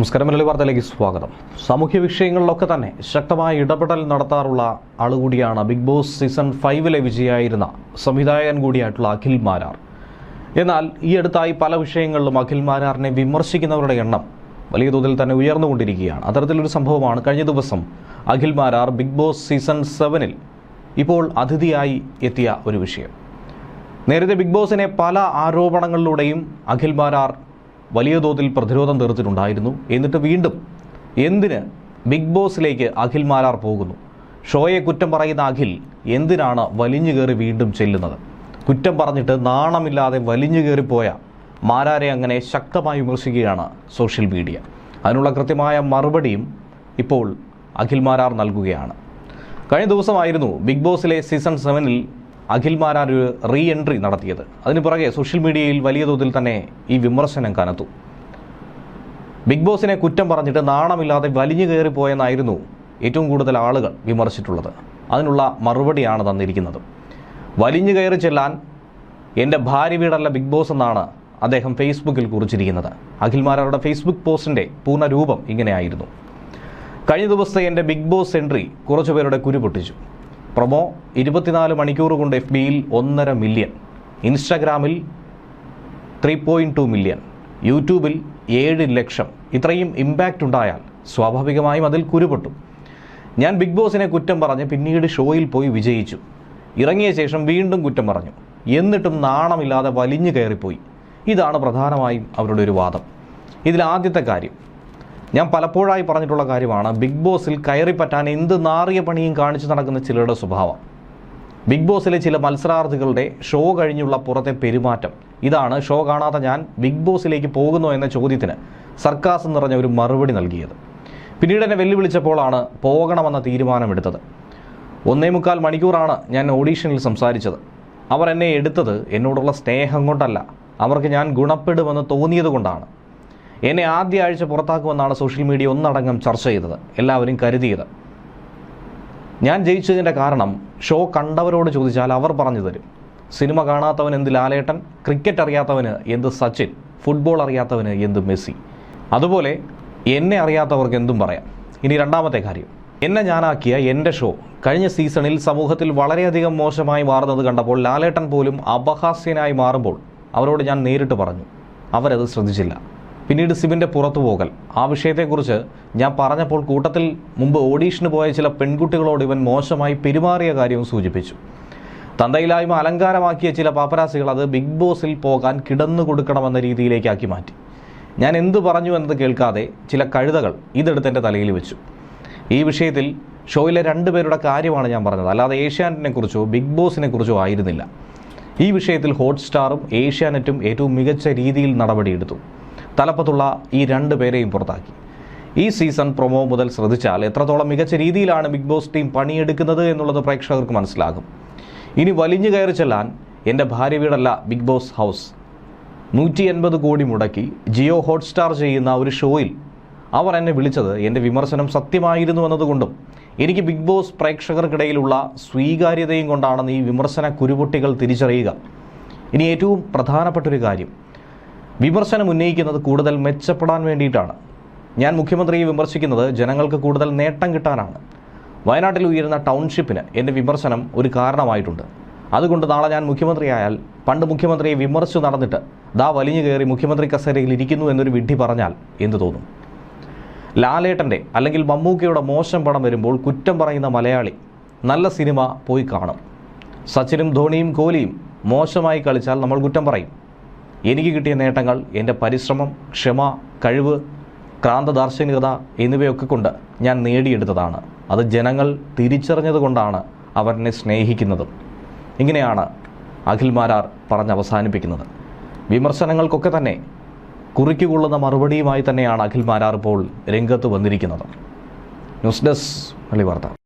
നമസ്കാരം മലയാളി വാർത്തയിലേക്ക് സ്വാഗതം. സാമൂഹ്യ വിഷയങ്ങളിലൊക്കെ തന്നെ ശക്തമായ ഇടപെടൽ നടത്താറുള്ള ആളുകൂടിയാണ് ബിഗ് ബോസ് സീസൺ ഫൈവിലെ വിജയായിരുന്ന സംവിധായകൻ കൂടിയായിട്ടുള്ള അഖിൽ മാരാർ. എന്നാൽ ഈ അടുത്തായി പല വിഷയങ്ങളിലും അഖിൽ മാരാറിനെ വിമർശിക്കുന്നവരുടെ എണ്ണം വലിയ തോതിൽ തന്നെ ഉയർന്നുകൊണ്ടിരിക്കുകയാണ്. അത്തരത്തിലൊരു സംഭവമാണ് കഴിഞ്ഞ ദിവസം Akhil Marar Big Boss season സെവനിൽ ഇപ്പോൾ അതിഥിയായി എത്തിയ ഒരു വിഷയം. നേരത്തെ ബിഗ് ബോസിനെ പല ആരോപണങ്ങളിലൂടെയും അഖിൽ മാരാർ വലിയ തോതിൽ പ്രതിരോധം തീർത്തിട്ടുണ്ടായിരുന്നു. എന്നിട്ട് വീണ്ടും എന്തിന് ബിഗ് ബോസിലേക്ക് അഖിൽ മാലാർ പോകുന്നു? ഷോയെ കുറ്റം പറയുന്ന അഖിൽ എന്തിനാണ് വലിഞ്ഞു കയറി വീണ്ടും ചെല്ലുന്നത്? കുറ്റം പറഞ്ഞിട്ട് നാണമില്ലാതെ വലിഞ്ഞു കയറിപ്പോയ മാരാരെ അങ്ങനെ ശക്തമായി വിമർശിക്കുകയാണ് സോഷ്യൽ മീഡിയ. അതിനുള്ള കൃത്യമായ മറുപടിയും ഇപ്പോൾ അഖിൽ മാരാർ നൽകുകയാണ്. കഴിഞ്ഞ ദിവസമായിരുന്നു ബിഗ് ബോസിലെ സീസൺ സെവനിൽ അഖിൽ മാരാർ ഒരു റീ എൻട്രി നടത്തിയത്. അതിന് പുറകെ സോഷ്യൽ മീഡിയയിൽ വലിയ തോതിൽ തന്നെ ഈ വിമർശനം കനത്തു. ബിഗ് ബോസിനെ കുറ്റം പറഞ്ഞിട്ട് നാണമില്ലാതെ വലിഞ്ഞു കയറിപ്പോയെന്നായിരുന്നു ഏറ്റവും കൂടുതൽ ആളുകൾ വിമർശിച്ചിട്ടുള്ളത്. അതിനുള്ള മറുപടിയാണ് തന്നിരിക്കുന്നത്. വലിഞ്ഞു കയറി ചെല്ലാൻ എന്റെ ഭാര്യ വീടല്ല ബിഗ് ബോസ് എന്നാണ് അദ്ദേഹം ഫേസ്ബുക്കിൽ കുറിച്ചിരിക്കുന്നത്. അഖിൽ മാരാരുടെ ഫേസ്ബുക്ക് പോസ്റ്റിന്റെ പൂർണ രൂപം ഇങ്ങനെയായിരുന്നു. കഴിഞ്ഞ ദിവസത്തെ എന്റെ ബിഗ് ബോസ് എൻട്രി കുറച്ചുപേരുടെ കുരു പൊട്ടിച്ചു. പ്രൊമോ ഇരുപത്തിനാല് മണിക്കൂർ കൊണ്ട് എഫ് ബിയിൽ ഒന്നര മില്യൺ. ഇൻസ്റ്റഗ്രാമിൽ ത്രീ പോയിന്റ് ടു മില്യൺ. യൂട്യൂബിൽ ഏഴ് ലക്ഷം. ഇത്രയും ഇമ്പാക്റ്റ് ഉണ്ടായാൽ സ്വാഭാവികമായും അതിൽ കുരുപൊട്ടും. ഞാൻ ബിഗ് ബോസിനെ കുറ്റം പറഞ്ഞ് പിന്നീട് ഷോയിൽ പോയി വിജയിച്ചു. ഇറങ്ങിയ ശേഷം വീണ്ടും കുറ്റം പറഞ്ഞു. എന്നിട്ടും നാണമില്ലാതെ വലിഞ്ഞു കയറിപ്പോയി. ഇതാണ് പ്രധാനമായും അവരുടെ ഒരു വാദം. ഇതിൽ ആദ്യത്തെ കാര്യം. ഞാൻ പലപ്പോഴായി പറഞ്ഞിട്ടുള്ള കാര്യമാണ് ബിഗ് ബോസിൽ കയറി പറ്റാൻ എന്ത് നാറിയ പണിയും കാണിച്ചു നടക്കുന്ന ചിലരുടെ സ്വഭാവം. ബിഗ് ബോസിലെ ചില മത്സരാർത്ഥികളുടെ ഷോ കഴിഞ്ഞുള്ള പുറത്തെ പെരുമാറ്റം. ഇതാണ് ഷോ കാണാതെ ഞാൻ ബിഗ് ബോസിലേക്ക് പോകുന്നു എന്ന ചോദ്യത്തിന് സർക്കാസ് നിറഞ്ഞ ഒരു മറുപടി നൽകിയത്. പിന്നീട് എന്നെ വെല്ലുവിളിച്ചപ്പോഴാണ് പോകണമെന്ന തീരുമാനമെടുത്തത്. ഒന്നേ മുക്കാൽ മണിക്കൂറാണ് ഞാൻ ഓഡീഷനിൽ സംസാരിച്ചത്. അവർ എന്നെ എടുത്തത് എന്നോടുള്ള സ്നേഹം കൊണ്ടല്ല. അവർക്ക് ഞാൻ ഗുണപ്പെടുമെന്ന് തോന്നിയത് കൊണ്ടാണ് എന്നെ ആദ്യ ആഴ്ച പുറത്താക്കുമെന്നാണ് സോഷ്യൽ മീഡിയ ഒന്നടങ്കം ചർച്ച ചെയ്തത്. എല്ലാവരും കരുതിയത്. ഞാൻ ജയിച്ചതിന്റെ കാരണം ഷോ കണ്ടവരോട് ചോദിച്ചാൽ അവർ പറഞ്ഞു തരും. സിനിമ കാണാത്തവൻ എന്ത് ലാലേട്ടൻ? ക്രിക്കറ്റ് അറിയാത്തവന് എന്ത് സച്ചിൻ? ഫുട്ബോൾ അറിയാത്തവന് എന്ത് മെസ്സി? അതുപോലെ എന്നെ അറിയാത്തവർക്ക് എന്തും പറയാം. ഇനി രണ്ടാമത്തെ കാര്യം. എന്നെ ഞാനാക്കിയ എന്റെ ഷോ കഴിഞ്ഞ സീസണിൽ സമൂഹത്തിൽ വളരെയധികം മോശമായി മാറുന്നത് കണ്ടപ്പോൾ ലാലേട്ടൻ പോലും അപഹാസ്യനായി മാറുമ്പോൾ അവരോട് ഞാൻ നേരിട്ട് പറഞ്ഞു. അവരത് ശ്രദ്ധിച്ചില്ല. പിന്നീട് സിബിന്റെ പുറത്തു പോകൽ. ആ വിഷയത്തെക്കുറിച്ച് ഞാൻ പറഞ്ഞപ്പോൾ കൂട്ടത്തിൽ മുമ്പ് ഓഡീഷന് പോയ ചില പെൺകുട്ടികളോട് ഇവൻ മോശമായി പെരുമാറിയ കാര്യവും സൂചിപ്പിച്ചു. തന്തയിലായ്മ അലങ്കാരമാക്കിയ ചില പാപ്പരാസികൾ അത് ബിഗ് ബോസിൽ പോകാൻ കിടന്നു കൊടുക്കണമെന്ന രീതിയിലേക്കാക്കി മാറ്റി. ഞാൻ എന്തു പറഞ്ഞു എന്നത് കേൾക്കാതെ ചില കഴുതകൾ ഇതെടുത്ത് എന്റെ തലയിൽ വെച്ചു. ഈ വിഷയത്തിൽ ഷോയിലെ രണ്ടുപേരുടെ കാര്യമാണ് ഞാൻ പറഞ്ഞത്. അല്ലാതെ ഏഷ്യാനെറ്റിനെ കുറിച്ചോ ബിഗ് ബോസിനെ കുറിച്ചോ ആയിരുന്നില്ല. ഈ വിഷയത്തിൽ ഹോട്ട്സ്റ്റാറും ഏഷ്യാനെറ്റും ഏറ്റവും മികച്ച രീതിയിൽ നടപടിയെടുത്തു. തലപ്പത്തുള്ള ഈ രണ്ട് പേരെയും പുറത്താക്കി. ഈ സീസൺ പ്രൊമോ മുതൽ ശ്രദ്ധിച്ചാൽ എത്രത്തോളം മികച്ച രീതിയിലാണ് ബിഗ് ബോസ് ടീം പണിയെടുക്കുന്നത് എന്നുള്ളത് പ്രേക്ഷകർക്ക് മനസ്സിലാകും. ഇനി വലിഞ്ഞു കയറി ചെല്ലാൻ എന്റെ ഭാര്യ വീടല്ല ബിഗ് ബോസ് ഹൗസ്. നൂറ്റി എൺപത് കോടി മുടക്കി ജിയോ ഹോട്ട്സ്റ്റാർ ചെയ്യുന്ന ഒരു ഷോയിൽ അവർ എന്നെ വിളിച്ചത് എന്റെ വിമർശനം സത്യമായിരുന്നു എന്നതുകൊണ്ടും എനിക്ക് ബിഗ് ബോസ് പ്രേക്ഷകർക്കിടയിലുള്ള സ്വീകാര്യതയും കൊണ്ടാണെന്ന് ഈ വിമർശന കുരുപൊട്ടികൾ തിരിച്ചറിയുക. ഇനി ഏറ്റവും പ്രധാനപ്പെട്ടൊരു കാര്യം വിമർശനം ഉന്നയിക്കുന്നത് കൂടുതൽ മെച്ചപ്പെടാൻ വേണ്ടിയിട്ടാണ്. ഞാൻ മുഖ്യമന്ത്രിയെ വിമർശിക്കുന്നത് ജനങ്ങൾക്ക് കൂടുതൽ നേട്ടം കിട്ടാനാണ്. വയനാട്ടിൽ ഉയരുന്ന ടൗൺഷിപ്പിന് എന്റെ വിമർശനം ഒരു കാരണമായിട്ടുണ്ട്. അതുകൊണ്ട് നാളെ ഞാൻ മുഖ്യമന്ത്രിയായാൽ പണ്ട് മുഖ്യമന്ത്രിയെ വിമർശിച്ചു നടന്നിട്ട് ദാ വലിഞ്ഞു കയറി മുഖ്യമന്ത്രി കസേരയിൽ ഇരിക്കുന്നു എന്നൊരു വിഡ്ഢി പറഞ്ഞാൽ എന്തു തോന്നും? ലാലേട്ടന്റെ അല്ലെങ്കിൽ മമ്മൂക്കയുടെ മോശം പടം വരുമ്പോൾ കുറ്റം പറയുന്ന മലയാളി നല്ല സിനിമ പോയി കാണും. സച്ചിനും ധോണിയും കോഹ്ലിയും മോശമായി കളിച്ചാൽ നമ്മൾ കുറ്റം പറയും. എനിക്ക് കിട്ടിയ നേട്ടങ്ങൾ എന്റെ പരിശ്രമം ക്ഷമ കഴിവ് ക്രാന്ത ദാർശനികത എന്നിവയൊക്കെ കൊണ്ട് ഞാൻ നേടിയെടുത്തതാണ്. അത് ജനങ്ങൾ തിരിച്ചറിഞ്ഞതുകൊണ്ടാണ് അവരെന്നെ സ്നേഹിക്കുന്നതും. ഇങ്ങനെയാണ് അഖിൽ മാരാർ പറഞ്ഞ് അവസാനിപ്പിക്കുന്നത്. വിമർശനങ്ങൾക്കൊക്കെ തന്നെ കുറിക്കുകൊള്ളുന്ന മറുപടിയുമായി തന്നെയാണ് അഖിൽ മാരാർ ഇപ്പോൾ രംഗത്ത് വന്നിരിക്കുന്നത്. ന്യൂസ് ഡെസ്ക് വാർത്ത.